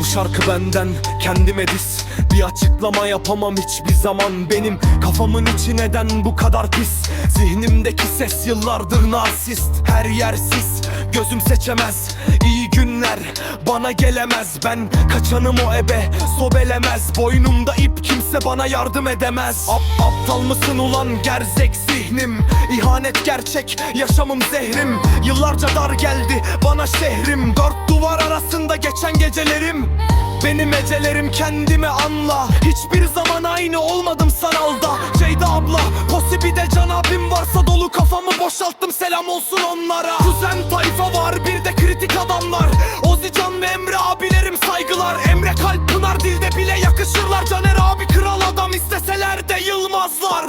Bu şarkı benden kendime diz Bir açıklama yapamam hiçbir zaman. Benim kafamın içi neden bu kadar pis? Zihnimdeki ses yıllardır narsist. Her yer sis gözüm seçemez. İyi günler bana gelemez. Ben kaçanım o ebe sobelemez. Boynumda ip kimse bana yardım edemez. Ap Aptal mısın ulan gerzek zihnim? İhanet gerçek yaşamım zehrim. Yıllarca dar geldi bana şehrim. Dört duvar arasında geçen gecelerim. Benim ecelerim kendimi anla. Hiçbir zaman aynı olmadım sanalda Ceyda abla Posi bir de can abim varsa dolu kafamı boşalttım. Selam olsun onlara. Kuzen tayfa var bir de kritik adamlar. Ozican ve Emre abilerim saygılar. Emre kalp pınar dilde bile yakışırlar Caner yılmazlar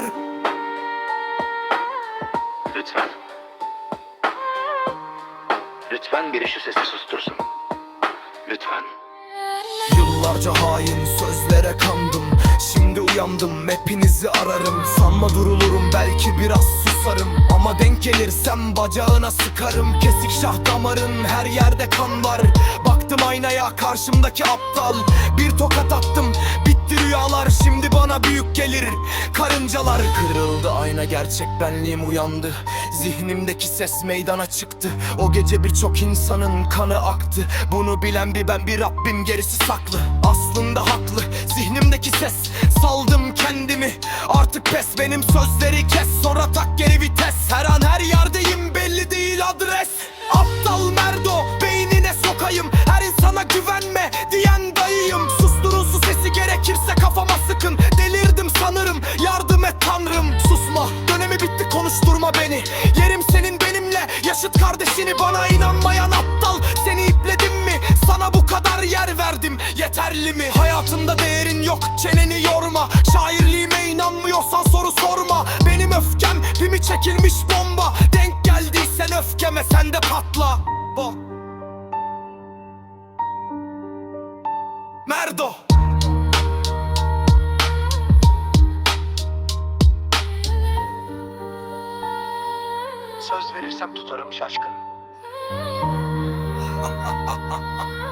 Lütfen. Lütfen biri şu sesi sustursun. Lütfen. Yıllarca hain sözlere kandım. Şimdi uyandım hepinizi ararım. Sanma durulurum belki biraz susarım. Ama denk gelirsem bacağına sıkarım. Kesik şah damarın her yerde kan var. Baktım aynaya karşımdaki aptal. Bir tokat attım bitti rüyalar bana büyük gelir karıncalar. Kırıldı ayna gerçek benliğim uyandı. Zihnimdeki ses meydana çıktı. O gece birçok insanın kanı aktı. Bunu bilen bir ben bir Rabbim gerisi saklı. Aslında haklı zihnimdeki ses. Saldım kendimi artık pes. Benim sözleri kes sonra tak geri vites. Her an her yerdeyim belli değil adres konuşturma beni. Yerim senin benimle. Yaşıt kardeşini Bana inanmayan aptal. Seni ipledim mi? Sana bu kadar yer verdim. Yeterli mi? Hayatımda değerin yok. Çeneni yorma. Şairliğime inanmıyorsan soru sorma. Benim öfkem pimi çekilmiş bomba. Denk geldiysen öfkeme sen de patla. Bak Merdo Söz verirsem tutarım şaşkın.